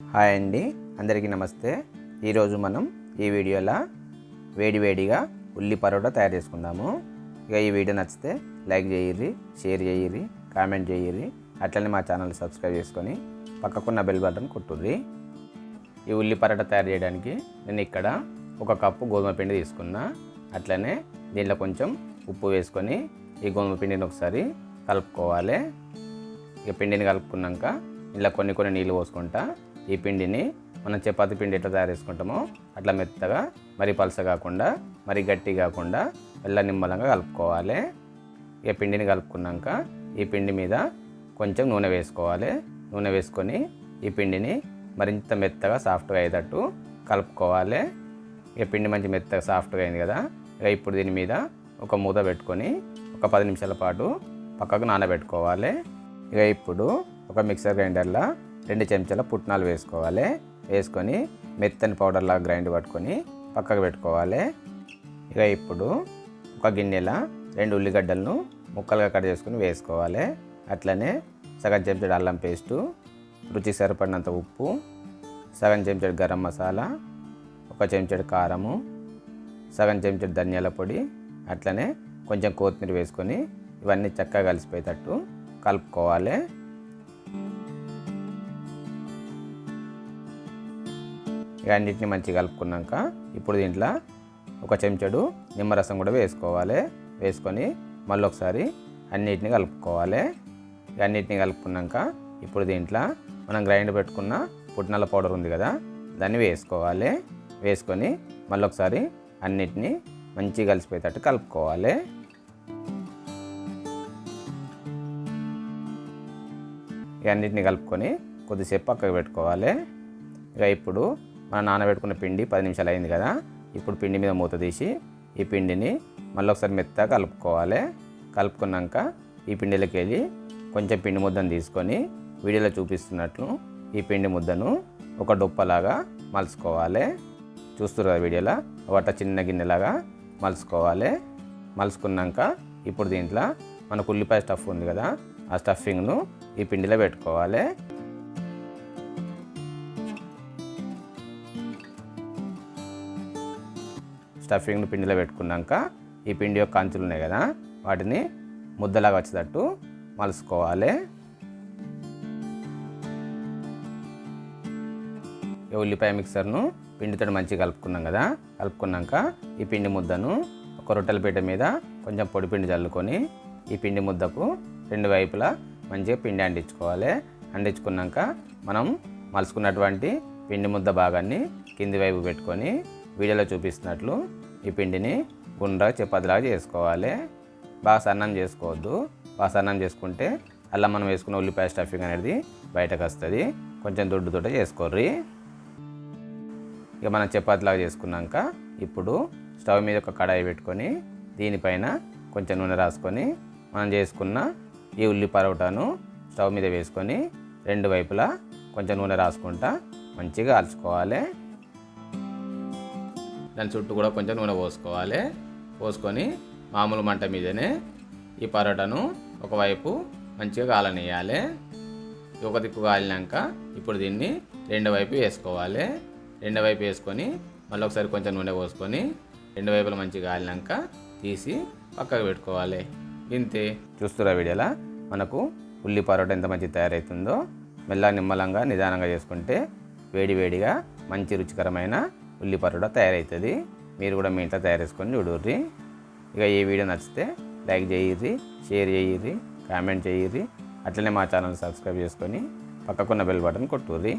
Hi అండి. అందరికీ నమస్తే. ఈరోజు మనం ఈ వీడియోలో వేడివేడిగా ఉల్లి పరోటా తయారు చేసుకుందాము. ఇక ఈ వీడియో నచ్చితే లైక్ చేయర్రి షేర్ చేయర్రి కామెంట్ చేయర్రి అట్లనే మా ఛానల్ సబ్స్క్రైబ్ చేసుకొని పక్కకున్న బెల్ బటన్ కొట్టుర్రి. ఈ ఉల్లి పరోటా తయారు చేయడానికి నేను ఇక్కడ ఒక కప్పు గోధుమ పిండి తీసుకున్నా. అట్లనే దీంట్లో కొంచెం ఉప్పు వేసుకొని ఈ గోధుమ పిండిని ఒకసారి కలుపుకోవాలి. ఇక పిండిని కలుపుకున్నాక ఇలా కొన్ని కొన్ని నీళ్ళు పోసుకుంటా. ఈ పిండిని మనం చపాతి పిండి ఎట్లా తయారు చేసుకుంటామో అట్లా మెత్తగా మరి పలస కాకుండా మరి గట్టి కాకుండా మెల్ల నిమ్మలంగా కలుపుకోవాలి. ఇక పిండిని కలుపుకున్నాక ఈ పిండి మీద కొంచెం నూనె వేసుకోవాలి. నూనె వేసుకొని ఈ పిండిని మరింత మెత్తగా సాఫ్ట్గా అయ్యేటట్టు కలుపుకోవాలి. ఇక పిండి మంచి మెత్తగా సాఫ్ట్గా అయింది కదా ఇక ఇప్పుడు దీని మీద ఒక మూత పెట్టుకొని ఒక పది నిమిషాల పాటు పక్కకు నానబెట్టుకోవాలి. ఇక ఇప్పుడు ఒక మిక్సర్ గ్రైండర్లో రెండు చెంచాల పుట్నాలు వేసుకోవాలి. వేసుకొని మెత్తని పౌడర్లా గ్రైండ్ పట్టుకొని పక్కకు పెట్టుకోవాలి. ఇక ఇప్పుడు ఒక గిన్నెల రెండు ఉల్లిగడ్డలను ముక్కలుగా కట్ చేసుకుని వేసుకోవాలి. అట్లనే సగం చెంచాడు అల్లం పేస్టు రుచి సరిపడినంత ఉప్పు సగం చెంచాడు గరం మసాలా ఒక చెంచాడు కారము సగం చెంచాడు ధనియాల పొడి అట్లనే కొంచెం కొత్తిమీర వేసుకొని ఇవన్నీ చక్కగా కలిసిపోయేటట్టు కలుపుకోవాలి. అన్నిటిని మంచిగా కలుపుకున్నాక ఇప్పుడు దీంట్లో ఒక చెంచాడు నిమ్మరసం కూడా వేసుకోవాలి. వేసుకొని మళ్ళీ ఒకసారి అన్నిటిని కలుపుకోవాలి. ఇక అన్నిటిని కలుపుకున్నాక ఇప్పుడు దీంట్లో మనం గ్రైండ్ పెట్టుకున్న పుట్నాల పౌడర్ ఉంది కదా దాన్ని వేసుకోవాలి. వేసుకొని మళ్ళీ ఒకసారి అన్నిటిని మంచిగా కలిసిపోయేటట్టు కలుపుకోవాలి. ఇక అన్నిటిని కలుపుకొని కొద్దిసేపు పక్కకు పెట్టుకోవాలి. ఇక ఇప్పుడు మనం నానబెట్టుకున్న పిండి పది నిమిషాలు అయింది కదా ఇప్పుడు పిండి మీద మూత తీసి ఈ పిండిని మళ్ళీ ఒకసారి మెత్తగా కలుపుకోవాలి. కలుపుకున్నాక ఈ పిండిలోకి వెళ్ళి కొంచెం పిండి ముద్దను తీసుకొని వీడియోలో చూపిస్తున్నట్లు ఈ పిండి ముద్దను ఒక డొప్పలాగా మలుచుకోవాలి. చూస్తున్నారు కదా వీడియోలో? ఒకట చిన్న గిన్నెలాగా మలుచుకోవాలి. మలుచుకున్నాక ఇప్పుడు దీంట్లో మనకు ఉల్లిపాయ స్టఫ్ ఉంది కదా ఆ స్టఫింగ్ను ఈ పిండిలో పెట్టుకోవాలి. స్టఫింగ్ను పిండిలో పెట్టుకున్నాక ఈ పిండి యొక్క అంచులు ఉన్నాయి కదా వాటిని ముద్దలాగా వచ్చేటట్టు మలుసుకోవాలి. ఈ ఉల్లిపాయ మిక్సర్ను పిండితో మంచిగా కలుపుకున్నాం కదా కలుపుకున్నాక ఈ పిండి ముద్దను ఒక రొట్టెల పీట మీద కొంచెం పొడి పిండి చల్లుకొని ఈ పిండి ముద్దకు రెండు వైపులా మంచిగా పిండి అంటించుకోవాలి. అంటించుకున్నాక మనం మలుచుకున్నటువంటి పిండి ముద్ద భాగాన్ని కింది వైపు పెట్టుకొని వీడియోలో చూపిస్తున్నట్లు ఈ పిండిని గుండ్రా చపాతిలాగా చేసుకోవాలి. బాగా సన్నం చేసుకోవద్దు. బాగా సన్నం చేసుకుంటే అలా మనం వేసుకున్న ఉల్లిపాయ స్టఫింగ్ అనేది బయటకు వస్తుంది. కొంచెం దొడ్డుతోటే చేసుకోర్రి. ఇక మనం చపాతీలాగా చేసుకున్నాక ఇప్పుడు స్టవ్ మీద ఒక కడాయి పెట్టుకొని దీనిపైన కొంచెం నూనె రాసుకొని మనం చేసుకున్న ఈ ఉల్లి పరోటాను స్టవ్ మీద వేసుకొని రెండు వైపులా కొంచెం నూనె రాసుకుంటా మంచిగా అలుచుకోవాలి. దాని చుట్టూ కూడా కొంచెం నూనె పోసుకోవాలి. పోసుకొని మామూలు మంట మీదనే ఈ పరోటాను ఒకవైపు మంచిగా కాలనియాలి ఒక దిక్కు కాలినాక ఇప్పుడు దీన్ని రెండు వైపు వేసుకోవాలి. రెండు వైపు వేసుకొని మళ్ళీ ఒకసారి కొంచెం నూనె పోసుకొని రెండు వైపులు మంచిగా కాలినాక తీసి పక్కకు పెట్టుకోవాలి. ఇంతే. చూస్తురా వీడియోలా? మనకు ఉల్లి పరోటా ఎంత మంచి తయారవుతుందో మెల్ల నిమ్మలంగా నిదానంగా చేసుకుంటే వేడి వేడిగా మంచి రుచికరమైన ఉల్లి పరోటా తయారవుతుంది మీరు కూడా మీ ఇంట్లో తయారు చేసుకొని చూడుర్రి. ఇక ఈ వీడియో నచ్చితే లైక్ చేయర్రి షేర్ చేయర్రి కామెంట్ చేయర్రి. అట్లనే మా ఛానల్ సబ్స్క్రైబ్ చేసుకొని పక్కకున్న బెల్ బటన్ కొట్టుర్రి.